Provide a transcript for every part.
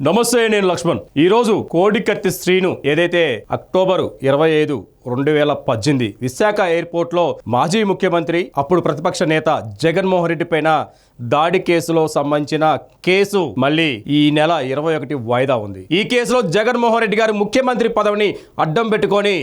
నమస్తే నేను లక్ష్మణ్. ఈరోజు కోడికత్తి శ్రీను ఏదైతే అక్టోబర్ ఇరవై ఐదు రెండు వేల పద్దెనిమిది విశాఖ ఎయిర్పోర్ట్లో మాజీ ముఖ్యమంత్రి అప్పుడు ప్రతిపక్ష నేత జగన్మోహన్ రెడ్డి పైన దాడి కేసులో సంబంధించిన కేసు మళ్ళీ ఈ నెల ఇరవై ఒకటి వాయిదా ఉంది. ఈ కేసులో జగన్మోహన్ రెడ్డి గారు ముఖ్యమంత్రి పదవిని అడ్డం పెట్టుకొని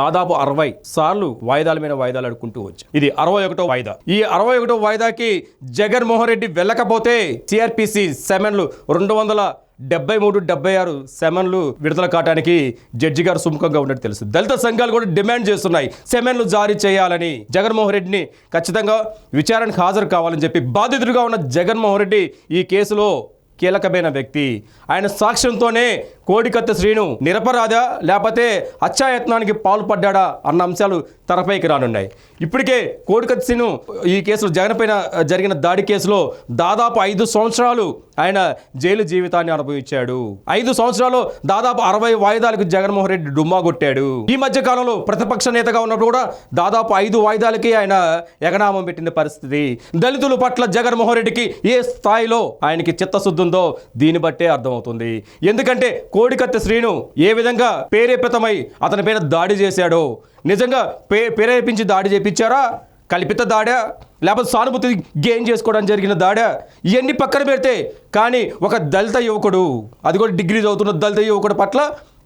దాదాపు అరవై సార్లు వాయిదాల మీద వాయిదాలు అడుకుంటూ వచ్చారు. ఇది అరవై ఒకటో వాయిదా. ఈ అరవై ఒకటో వాయిదాకి జగన్మోహన్ రెడ్డి వెళ్ళకపోతే సిఆర్పిసి సెమెన్లు రెండు వందల డెబ్బై మూడు డెబ్బై ఆరు సెమెన్లు విడుదల కావడానికి జడ్జి గారు సుముఖంగా ఉన్నట్టు తెలుసు. దళిత సంఘాలు కూడా డిమాండ్ చేస్తున్నాయి. సెమెన్లు జారీ చేయాలని జగన్మోహన్ రెడ్డిని ఖచ్చితంగా విచారణకు హాజరు కావాలని చెప్పి బాధితుడిగా ఉన్న జగన్మోహన్ రెడ్డి ఈ కేసులో కీలకమైన వ్యక్తి. ఆయన సాక్ష్యంతోనే కోడికత్త శ్రీను నిరపరాధా లేకపోతే హత్యాయత్నానికి పాల్పడ్డా అన్న అంశాలు తెరపైకి రానున్నాయి. ఇప్పటికే కోడికత్త శ్రీను ఈ కేసులో జగన్ పైన జరిగిన దాడి కేసులో దాదాపు ఐదు సంవత్సరాలు ఆయన జైలు జీవితాన్ని అనుభవించాడు. ఐదు సంవత్సరాలు దాదాపు అరవై వాయిదాలకు జగన్మోహన్ రెడ్డి డుమ్మా కొట్టాడు. ఈ మధ్య కాలంలో ప్రతిపక్ష నేతగా ఉన్నప్పుడు కూడా దాదాపు ఐదు వాయిదాలకి ఆయన ఎగనామం పెట్టిన పరిస్థితి. దళితుల పట్ల జగన్మోహన్ రెడ్డికి ఏ స్థాయిలో ఆయనకి చిత్తశుద్ధి ఉందో దీన్ని బట్టే అర్థమవుతుంది. ఎందుకంటే కోడికత్తి శ్రీను ఏ విధంగా ప్రేరేపితమై అతని పైన దాడి చేశాడో? నిజంగా పే ప్రేరేపించి దాడి చేపించారా? కల్పిత దాడా? లేకపోతే సానుభూతి గెయిన్ చేసుకోవడం జరిగిన దాడా? ఇవన్నీ పక్కన పెడితే కానీ ఒక దళిత యువకుడు అది కూడా డిగ్రీ చదువుతున్న దళిత యువకుడు పట్ల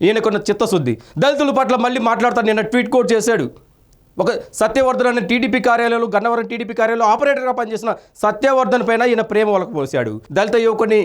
ఈయనకున్న చిత్తశుద్ధి. దళితుల పట్ల మళ్ళీ మాట్లాడతాను నిన్న ట్వీట్ కోట్ చేశాడు. ఒక సత్యవర్ధన్ అనే టీడీపీ కార్యాలయంలో గన్నవరం టీడీపీ కార్యాలయంలో ఆపరేటర్గా పనిచేసిన సత్యవర్ధన్ పైన ఈయన ప్రేమ వాళ్ళకు పోసాడు దళిత యువకుని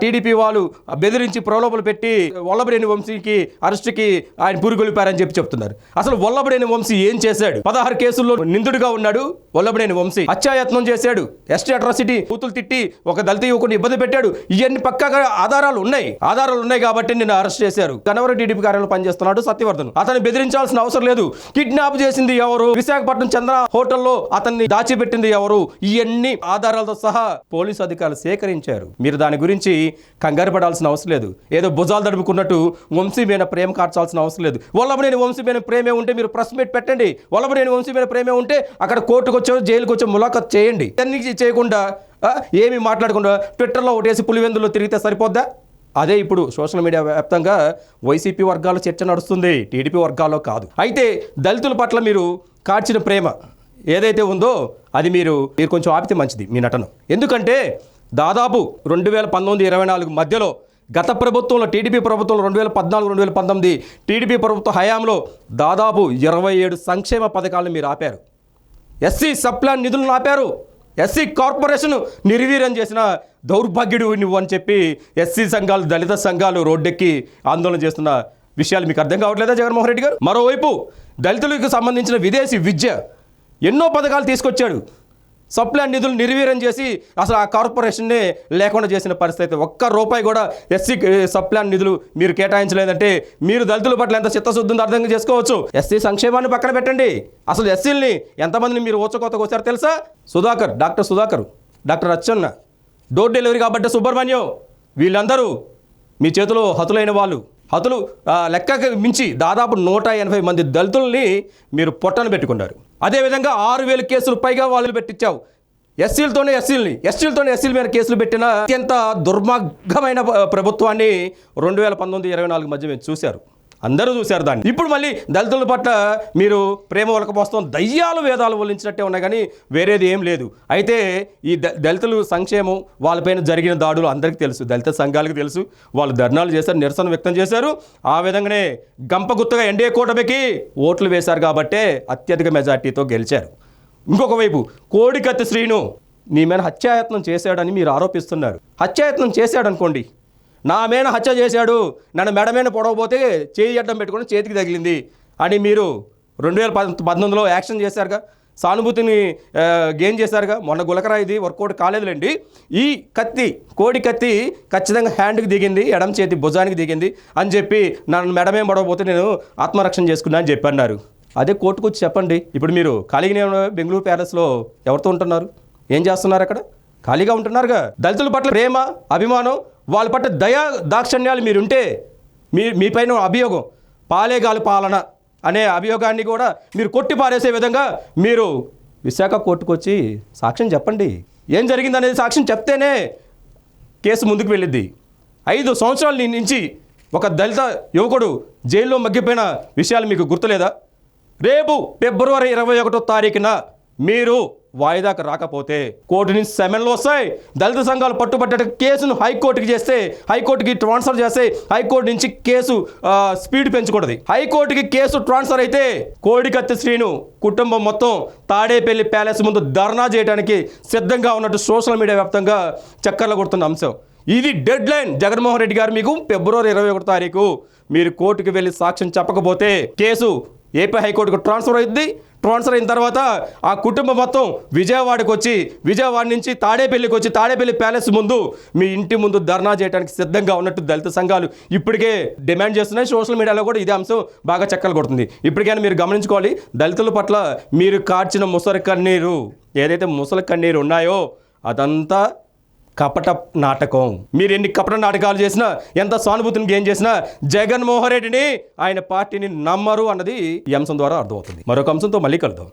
టీడీపీ వాళ్ళు బెదిరించి ప్రలోభలు పెట్టి వల్లభరేణి వంశీకి అరెస్ట్కి ఆయన పురుగొలిపారని చెప్పి చెప్తున్నారు. అసలు వల్లభరేణి వంశీ ఏం చేశాడు? పదహారు కేసుల్లో నిందుడుగా ఉన్నాడు వల్లభరేణి వంశీ. హత్యాయత్నం చేశాడు. ఎస్టీ అట్రాసిటీ కూతులు తిట్టి ఒక దళిత యువకుని ఇబ్బంది పెట్టాడు. ఇవన్నీ పక్కాగా ఆధారాలు ఉన్నాయి. ఆధారాలు ఉన్నాయి కాబట్టి నిన్ను అరెస్ట్ చేశారు. గన్నవరం టీడీపీ కార్యాలయంలో పనిచేస్తున్నాడు సత్యవర్ధన్. అతన్ని బెదిరించాల్సిన అవసరం లేదు. కిడ్నాప్ చేసింది ఎవరు? విశాఖపట్నం చంద్ర హోటల్లో అతన్ని దాచిపెట్టింది ఎవరు? ఇవన్నీ ఆధారాలతో సహా పోలీసు అధికారులు సేకరించారు. మీరు దాని గురించి కంగారు పడాల్సిన అవసరం లేదు. ఏదో భుజాలు దడుపుకున్నట్టు వంశీ ప్రేమ కార్చాల్సిన అవసరం లేదు. వల్లభనేని వంశీ ప్రేమే ఉంటే మీరు ప్రెస్ మీట్ పెట్టండి. వల్లభనేని వంశీ ప్రేమే ఉంటే అక్కడ కోర్టుకు వచ్చో జైలుకు వచ్చో ములాఖత్ చేయండి. ఇవన్నీ చేయకుండా ఏమీ మాట్లాడకుండా ట్విట్టర్లో ఒకటేసి పులివెందులో తిరిగితే సరిపోద్దా? అదే ఇప్పుడు సోషల్ మీడియా వ్యాప్తంగా వైసీపీ వర్గాల్లో చర్చ నడుస్తుంది టీడీపీ వర్గాల్లో కాదు. అయితే దళితుల పట్ల మీరు కాడ్చిన ప్రేమ ఏదైతే ఉందో అది మీరు మీరు కొంచెం ఆపితే మంచిది మీ నటన. ఎందుకంటే దాదాపు రెండు వేల పంతొమ్మిది ఇరవై నాలుగు మధ్యలో గత ప్రభుత్వంలో టీడీపీ ప్రభుత్వంలో రెండు వేల పద్నాలుగు రెండు వేల పంతొమ్మిది టీడీపీ ప్రభుత్వ హయాంలో దాదాపు ఇరవై ఏడు సంక్షేమ పథకాలను మీరు ఆపారు. ఎస్సీ సప్లాన్ నిధులను ఆపారు. ఎస్సీ కార్పొరేషన్ నిర్వీర్యం చేసిన దౌర్భాగ్యుడు నువ్వు అని చెప్పి ఎస్సీ సంఘాలు దళిత సంఘాలు రోడ్డెక్కి ఆందోళన చేస్తున్న విషయాలు మీకు అర్థం కావట్లేదా జగన్మోహన్ రెడ్డి గారు? మరోవైపు దళితులకు సంబంధించిన విదేశీ విద్య ఎన్నో పథకాలు తీసుకొచ్చాడు. సప్లాన్ నిధులు నిర్వీర్యం చేసి అసలు ఆ కార్పొరేషన్నే లేకుండా చేసిన పరిస్థితి ఒక్క రూపాయి కూడా ఎస్సీ సప్లాన్ నిధులు మీరు కేటాయించలేదంటే మీరు దళితుల పట్ల ఎంత చిత్తశుద్ధి ఉందో అర్థం చేసుకోవచ్చు? ఎస్సీ సంక్షేమాన్ని పక్కన పెట్టండి. అసలు ఎస్సీలని ఎంతమందిని మీరు ఓచకోతకు వచ్చారో తెలుసా? Sudhakar doctor Sudhakar doctor Atchanna. Door delivery కాబట్టి సుబ్రహ్మణ్యం. వీళ్ళందరూ మీ చేతిలో హతులైన వాళ్ళు. హతులు లెక్కకు మించి దాదాపు నూట ఎనభై మంది దళితుల్ని మీరు పొట్టను పెట్టుకున్నారు. అదేవిధంగా ఆరు వేల కేసులు పైగా వాళ్ళు పెట్టించావు. ఎస్సీలతోనే ఎస్సీలని ఎస్సీలతోనే ఎస్సీల మీద కేసులు పెట్టిన అత్యంత దుర్మార్గమైన ప్రభుత్వాన్ని రెండు వేల పంతొమ్మిది ఇరవై నాలుగు మధ్య మేము చూశారు. అందరూ చూశారు దాన్ని. ఇప్పుడు మళ్ళీ దళితుల పట్ల మీరు ప్రేమ ఒలకపోస్తాం దయ్యాలు వేదాలు వల్లించినట్టే ఉన్నాయి కానీ వేరేది ఏం లేదు. అయితే ఈ ద- దళితులు సంక్షేమం వాళ్ళపైన జరిగిన దాడులు అందరికీ తెలుసు. దళిత సంఘాలకు తెలుసు. వాళ్ళు ధర్నాలు చేశారు నిరసన వ్యక్తం చేశారు. ఆ విధంగానే గంపగుత్తగా ఎన్డీఏ కూటమికి ఓట్లు వేశారు కాబట్టే అత్యధిక మెజార్టీతో గెలిచారు. ఇంకొక వైపు కోడికత్తి శ్రీను నీ మీద హత్యాయత్నం చేశాడని మీరు ఆరోపిస్తున్నారు. హత్యాయత్నం చేశాడనుకోండి నా మీద హత్య చేశాడు. నన్ను మెడ మీద పొడవపోతే చేయి అడ్డం పెట్టుకుని చేతికి తగిలింది. అని మీరు రెండు వేల పంతొమ్మిదిలో యాక్షన్ చేశారుగా. సానుభూతిని గేమ్ గెయిన్ చేశారుగా. మొన్న గులకరాయిది ఇది వర్కౌట్ కాలేదులేండి. ఈ కత్తి కోడి కత్తి ఖచ్చితంగా హ్యాండ్కి దిగింది ఎడం చేతి భుజానికి దిగింది అని చెప్పి నన్ను మెడమే పడవబోతే నేను ఆత్మరక్షణ చేసుకున్నా అని చెప్పి అన్నారు అదే కోర్టుకు వచ్చి చెప్పండి. ఇప్పుడు మీరు ఖాళీగానే బెంగళూరు ప్యాలెస్లో ఎవరితో ఉంటున్నారు? ఏం చేస్తున్నారు అక్కడ? ఖాళీగా ఉంటున్నారుగా. దళితుల పట్ల ప్రేమ అభిమానం వాళ్ళ పట్ల దయా దాక్షణ్యాలు మీరుంటే మీ మీపైన అభియోగం పాలేగాలు పాలన అనే అభియోగాన్ని కూడా మీరు కొట్టి పారేసే విధంగా మీరు విశాఖ కోర్టుకు వచ్చి సాక్ష్యం చెప్పండి. ఏం జరిగిందనేది సాక్ష్యం చెప్తేనే కేసు ముందుకు వెళ్ళిద్ది. ఐదు సంవత్సరాల నుంచి ఒక దళిత యువకుడు జైల్లో మగ్గిపోయిన విషయాలు మీకు గుర్తులేదా? రేపు ఫిబ్రవరి ఇరవై ఒకటో తారీఖున మీరు వాయిదాకు రాకపోతే కోర్టు నుంచి సెమెన్లు వస్తాయి. దళిత సంఘాలు పట్టుబట్టే కేసును హైకోర్టుకి చేస్తే హైకోర్టుకి ట్రాన్స్ఫర్ చేస్తే హైకోర్టు నుంచి కేసు స్పీడ్ పెంచకూడదు. హైకోర్టుకి కేసు ట్రాన్స్ఫర్ అయితే కోడికత్తి శ్రీను కుటుంబం మొత్తం తాడేపల్లి ప్యాలెస్ ముందు ధర్నా చేయడానికి సిద్ధంగా ఉన్నట్టు సోషల్ మీడియా వ్యాప్తంగా చక్కర్లు కొడుతున్న అంశం. ఇది డెడ్ లైన్. జగన్మోహన్ రెడ్డి గారు మీకు ఫిబ్రవరి ఇరవై ఒకటి తారీఖు మీరు కోర్టుకు వెళ్ళి సాక్ష్యం చెప్పకపోతే కేసు ఏపీ హైకోర్టుకు ట్రాన్స్ఫర్ అయింది ట్రాన్స్ఫర్ అయిన తర్వాత ఆ కుటుంబం మొత్తం విజయవాడకు వచ్చి విజయవాడ నుంచి తాడేపల్లికి వచ్చి తాడేపల్లి ప్యాలెస్ ముందు మీ ఇంటి ముందు ధర్నా చేయడానికి సిద్ధంగా ఉన్నట్టు దళిత సంఘాలు ఇప్పటికే డిమాండ్ చేస్తున్నాయి. సోషల్ మీడియాలో కూడా ఇదే అంశం బాగా చక్కలు కొడుతుంది. ఇప్పటికైనా మీరు గమనించుకోవాలి దళితుల పట్ల మీరు కార్చిన ముసలి కన్నీరు ఏదైతే ముసలి కన్నీరు ఉన్నాయో అదంతా కపట నాటకం. మీరు ఎన్ని కపట నాటకాలు చేసినా ఎంత సానుభూతిని గేమ్ చేసినా జగన్మోహన్ రెడ్డిని ఆయన పార్టీని నమ్మరు అన్నది ఈ అంశం ద్వారా అర్థమవుతుంది. మరొక అంశంతో మళ్ళీ కలుద్దాం.